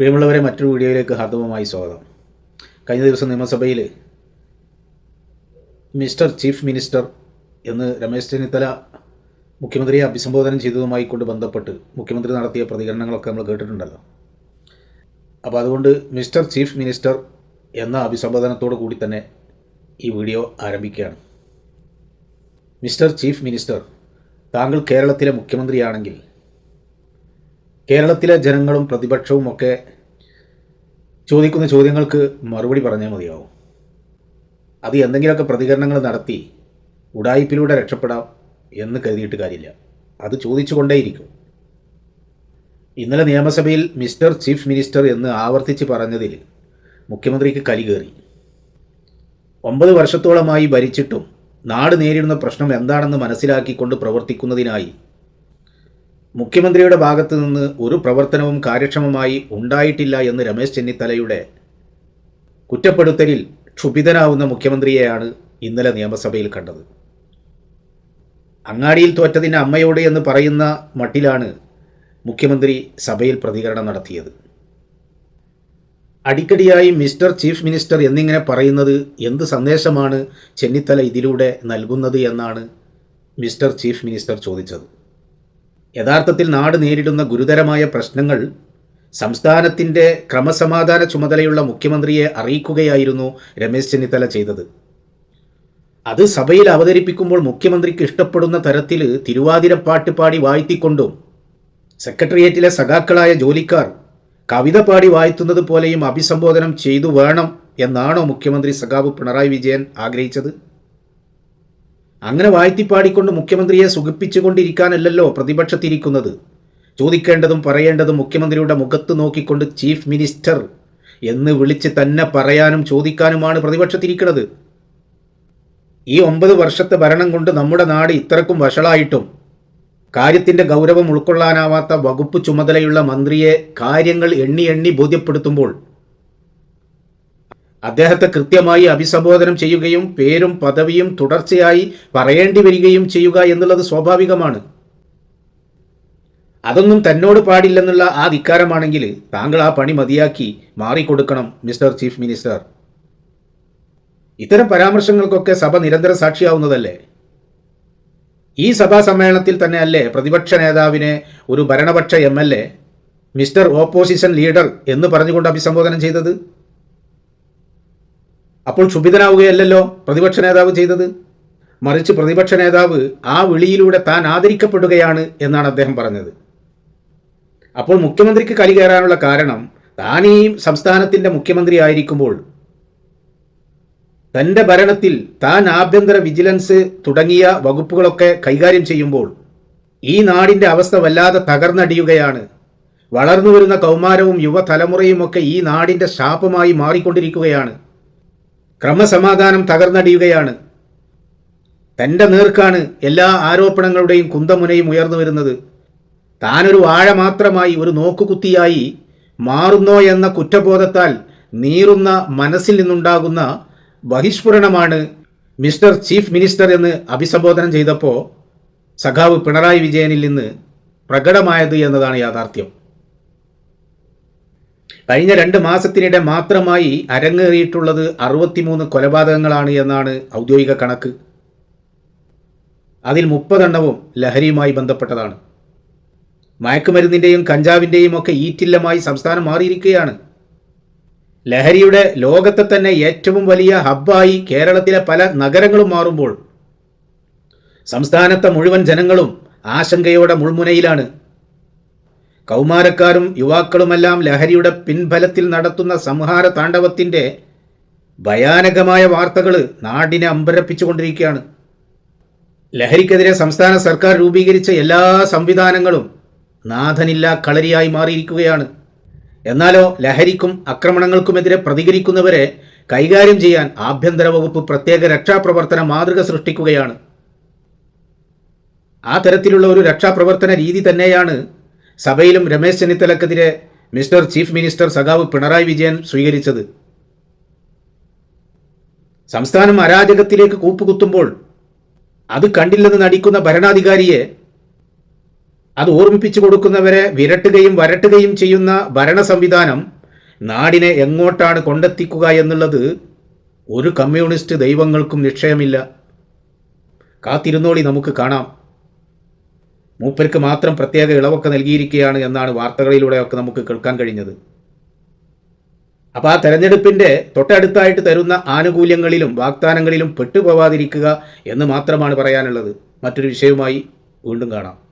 പ്രിയമുള്ളവരെ മറ്റൊരു വീഡിയോയിലേക്ക് ഹാർദവമായി സ്വാഗതം. കഴിഞ്ഞ ദിവസം നിയമസഭയിൽ മിസ്റ്റർ ചീഫ് മിനിസ്റ്റർ എന്ന് രമേശ് ചെന്നിത്തല മുഖ്യമന്ത്രിയെ അഭിസംബോധന ചെയ്തതുമായി കൊണ്ട് ബന്ധപ്പെട്ട് മുഖ്യമന്ത്രി നടത്തിയ പ്രതികരണങ്ങളൊക്കെ നമ്മൾ കേട്ടിട്ടുണ്ടല്ലോ. അപ്പോൾ അതുകൊണ്ട് മിസ്റ്റർ ചീഫ് മിനിസ്റ്റർ എന്ന അഭിസംബോധനത്തോടു കൂടി തന്നെ ഈ വീഡിയോ ആരംഭിക്കുകയാണ്. മിസ്റ്റർ ചീഫ് മിനിസ്റ്റർ താങ്കൾ കേരളത്തിലെ മുഖ്യമന്ത്രിയാണെങ്കിൽ കേരളത്തിലെ ജനങ്ങളും പ്രതിപക്ഷവും ഒക്കെ ചോദിക്കുന്ന ചോദ്യങ്ങൾക്ക് മറുപടി പറഞ്ഞാൽ മതിയാവും. അത് എന്തെങ്കിലുമൊക്കെ പ്രതികരണങ്ങൾ നടത്തി ഉടായിപ്പിലൂടെ രക്ഷപ്പെടാം എന്ന് കരുതിയിട്ട് കാര്യമില്ല. അത് ചോദിച്ചുകൊണ്ടേയിരിക്കും. ഇന്നലെ നിയമസഭയിൽ മിസ്റ്റർ ചീഫ് മിനിസ്റ്റർ എന്ന് ആവർത്തിച്ച് പറഞ്ഞതിൽ മുഖ്യമന്ത്രിക്ക് കലി കയറി. ഒമ്പത് വർഷത്തോളമായി ഭരിച്ചിട്ടും നാട് നേരിടുന്ന പ്രശ്നം എന്താണെന്ന് മനസ്സിലാക്കിക്കൊണ്ട് പ്രവർത്തിക്കുന്നതിനായി മുഖ്യമന്ത്രിയുടെ ഭാഗത്തു നിന്ന് ഒരു പ്രവർത്തനവും കാര്യക്ഷമമായി ഉണ്ടായിട്ടില്ല എന്ന് രമേശ് ചെന്നിത്തലയുടെ കുറ്റപ്പെടുത്തലിൽ ക്ഷുഭിതനാവുന്ന മുഖ്യമന്ത്രിയെയാണ് ഇന്നലെ നിയമസഭയിൽ കണ്ടത്. അങ്ങാടിയിൽ തോറ്റതിന് അമ്മയോട് എന്ന് പറയുന്ന മട്ടിലാണ് മുഖ്യമന്ത്രി സഭയിൽ പ്രതികരണം നടത്തിയത്. അടിക്കടിയായി മിസ്റ്റർ ചീഫ് മിനിസ്റ്റർ എന്നിങ്ങനെ പറയുന്നത് എന്ത് സന്ദേശമാണ് ചെന്നിത്തല ഇതിലൂടെ നൽകുന്നത് എന്നാണ് മിസ്റ്റർ ചീഫ് മിനിസ്റ്റർ ചോദിച്ചത്. യഥാർത്ഥത്തിൽ നാട് നേരിടുന്ന ഗുരുതരമായ പ്രശ്നങ്ങൾ സംസ്ഥാനത്തിന്റെ ക്രമസമാധാന ചുമതലയുള്ള മുഖ്യമന്ത്രിയെ അറിയിക്കുകയായിരുന്നു രമേശ് ചെന്നിത്തല ചെയ്തത്. അത് സഭയിൽ അവതരിപ്പിക്കുമ്പോൾ മുഖ്യമന്ത്രിക്ക് ഇഷ്ടപ്പെടുന്ന തരത്തിൽ തിരുവാതിരപ്പാട്ട് പാടി വാഴ്ത്തിക്കൊണ്ടും സെക്രട്ടേറിയറ്റിലെ സഖാക്കളായ ജോലിക്കാർ കവിത പാടി വാഴ്ത്തുന്നത് പോലെയും അഭിസംബോധനം ചെയ്തു വേണം എന്നാണോ മുഖ്യമന്ത്രി സഖാവ് പിണറായി വിജയൻ ആഗ്രഹിച്ചത്? അങ്ങനെ വാഴ്ത്തിപ്പാടിക്കൊണ്ട് മുഖ്യമന്ത്രിയെ സുഖിപ്പിച്ചുകൊണ്ടിരിക്കാനല്ലല്ലോ പ്രതിപക്ഷത്തിരിക്കുന്നത്. ചോദിക്കേണ്ടതും പറയേണ്ടതും മുഖ്യമന്ത്രിയുടെ മുഖത്ത് നോക്കിക്കൊണ്ട് ചീഫ് മിനിസ്റ്റർ എന്ന് വിളിച്ച് തന്നെ പറയാനും ചോദിക്കാനുമാണ് പ്രതിപക്ഷത്തിരിക്കുന്നത്. ഈ ഒമ്പത് വർഷത്തെ ഭരണം കൊണ്ട് നമ്മുടെ നാട് ഇത്രക്കും വഷളായിട്ടും കാര്യത്തിന്റെ ഗൗരവം ഉൾക്കൊള്ളാനാവാത്ത വകുപ്പ് ചുമതലയുള്ള മന്ത്രിയെ കാര്യങ്ങൾ എണ്ണി എണ്ണി ബോധ്യപ്പെടുത്തുമ്പോൾ അദ്ദേഹത്തെ കൃത്യമായി അഭിസംബോധനം ചെയ്യുകയും പേരും പദവിയും തുടർച്ചയായി പറയേണ്ടി വരികയും ചെയ്യുക എന്നുള്ളത് സ്വാഭാവികമാണ്. അതൊന്നും തന്നോട് പാടില്ലെന്നുള്ള ആ ധിക്കാരമാണെങ്കിൽ താങ്കൾ ആ പണി മതിയാക്കി മാറിക്കൊടുക്കണം മിസ്റ്റർ ചീഫ് മിനിസ്റ്റർ. ഇത്തരം പരാമർശങ്ങൾക്കൊക്കെ സഭ നിരന്തര സാക്ഷിയാവുന്നതല്ലേ? ഈ സഭാ സമ്മേളനത്തിൽ തന്നെ അല്ലേ പ്രതിപക്ഷ നേതാവിനെ ഒരു ഭരണപക്ഷ എം മിസ്റ്റർ ഓപ്പോസിഷൻ ലീഡർ എന്ന് പറഞ്ഞുകൊണ്ട് അഭിസംബോധന ചെയ്തത്? അപ്പോൾ ക്ഷുഭിതനാവുകയല്ലല്ലോ പ്രതിപക്ഷ നേതാവ് ചെയ്തത്? മറിച്ച് പ്രതിപക്ഷ നേതാവ് ആ വിളിയിലൂടെ താൻ ആദരിക്കപ്പെടുകയാണ് എന്നാണ് അദ്ദേഹം പറഞ്ഞത്. അപ്പോൾ മുഖ്യമന്ത്രിക്ക് കലി കയറാനുള്ള കാരണം താൻ ഈ സംസ്ഥാനത്തിന്റെ മുഖ്യമന്ത്രി ആയിരിക്കുമ്പോൾ തന്റെ ഭരണത്തിൽ താൻ ആഭ്യന്തര വിജിലൻസ് തുടങ്ങിയ വകുപ്പുകളൊക്കെ കൈകാര്യം ചെയ്യുമ്പോൾ ഈ നാടിന്റെ അവസ്ഥ വല്ലാതെ തകർന്നടിയുകയാണ്. വളർന്നു വരുന്ന കൗമാരവും യുവതലമുറയും ഒക്കെ ഈ നാടിന്റെ ശാപമായി മാറിക്കൊണ്ടിരിക്കുകയാണ്. ക്രമസമാധാനം തകർന്നടിയുകയാണ്. തന്റെ നേർക്കാണ് എല്ലാ ആരോപണങ്ങളുടെയും കുന്തമുനയും ഉയർന്നു വരുന്നത്. താനൊരു വാഴ മാത്രമായി ഒരു നോക്കുകുത്തിയായി മാറുന്നോ എന്ന കുറ്റബോധത്താൽ നീറുന്ന മനസ്സിൽ നിന്നുണ്ടാകുന്ന ബഹിഷ്ഫുരണമാണ് മിസ്റ്റർ ചീഫ് മിനിസ്റ്റർ എന്ന് അഭിസംബോധന ചെയ്തപ്പോൾ സഖാവ് പിണറായി വിജയനിൽ നിന്ന് പ്രകടമായത് എന്നതാണ് യാഥാർത്ഥ്യം. കഴിഞ്ഞ രണ്ട് മാസത്തിനിടെ മാത്രമായി അരങ്ങേറിയിട്ടുള്ളത് അറുപത്തിമൂന്ന് കൊലപാതകങ്ങളാണ് എന്നാണ് ഔദ്യോഗിക കണക്ക്. അതിൽ മുപ്പതെണ്ണവും ലഹരിയുമായി ബന്ധപ്പെട്ടതാണ്. മയക്കുമരുന്നിന്റെയും കഞ്ചാവിന്റെയും ഒക്കെ ഈറ്റില്ലമായി സംസ്ഥാനം മാറിയിരിക്കുകയാണ്. ലഹരിയുടെ ലോകത്തെ തന്നെ ഏറ്റവും വലിയ ഹബ്ബായി കേരളത്തിലെ പല നഗരങ്ങളും മാറുമ്പോൾ സംസ്ഥാനത്തെ മുഴുവൻ ജനങ്ങളും ആശങ്കയോടെ മുൾമുനയിലാണ്. കൗമാരക്കാരും യുവാക്കളുമെല്ലാം ലഹരിയുടെ പിൻഫലത്തിൽ നടത്തുന്ന സംഹാര താണ്ഡവത്തിന്റെ ഭയാനകമായ വാർത്തകൾ നാടിനെ അമ്പരപ്പിച്ചുകൊണ്ടിരിക്കുകയാണ്. ലഹരിക്കെതിരെ സംസ്ഥാന സർക്കാർ രൂപീകരിച്ച എല്ലാ സംവിധാനങ്ങളും നാഥനില്ല കളരിയായി മാറിയിരിക്കുകയാണ്. എന്നാലോ ലഹരിക്കും ആക്രമണങ്ങൾക്കുമെതിരെ പ്രതികരിക്കുന്നവരെ കൈകാര്യം ചെയ്യാൻ ആഭ്യന്തര വകുപ്പ് പ്രത്യേക രക്ഷാപ്രവർത്തന മാതൃക സൃഷ്ടിക്കുകയാണ്. ആ തരത്തിലുള്ള ഒരു രക്ഷാപ്രവർത്തന രീതി തന്നെയാണ് സഭയിലും രമേശ് ചെന്നിത്തലക്കെതിരെ മിസ്റ്റർ ചീഫ് മിനിസ്റ്റർ സഖാവ് പിണറായി വിജയൻ സ്വീകരിച്ചത്. സംസ്ഥാനം അരാജകത്തിലേക്ക് കൂപ്പുകുത്തുമ്പോൾ അത് കണ്ടില്ലെന്ന് നടിക്കുന്ന ഭരണാധികാരിയെ അത് ഓർമ്മിപ്പിച്ചു കൊടുക്കുന്നവരെ വിരട്ടുകയും വരട്ടുകയും ചെയ്യുന്ന ഭരണ സംവിധാനം നാടിനെ എങ്ങോട്ടാണ് കൊണ്ടെത്തിക്കുക എന്നുള്ളത് ഒരു കമ്മ്യൂണിസ്റ്റ് ദൈവങ്ങൾക്കും നിശ്ചയമില്ല. കാത്തിരുന്നോളി നമുക്ക് കാണാം. മൂപ്പർക്ക് മാത്രം പ്രത്യേക ഇളവൊക്കെ നൽകിയിരിക്കുകയാണ് എന്നാണ് വാർത്തകളിലൂടെയൊക്കെ നമുക്ക് കേൾക്കാൻ കഴിഞ്ഞത്. അപ്പോൾ ആ തെരഞ്ഞെടുപ്പിന്റെ തൊട്ടടുത്തായിട്ട് തരുന്ന ആനുകൂല്യങ്ങളിലും വാഗ്ദാനങ്ങളിലും പെട്ടുപോവാതിരിക്കുക എന്ന് മാത്രമാണ് പറയാനുള്ളത്. മറ്റൊരു വിഷയവുമായി വീണ്ടും കാണാം.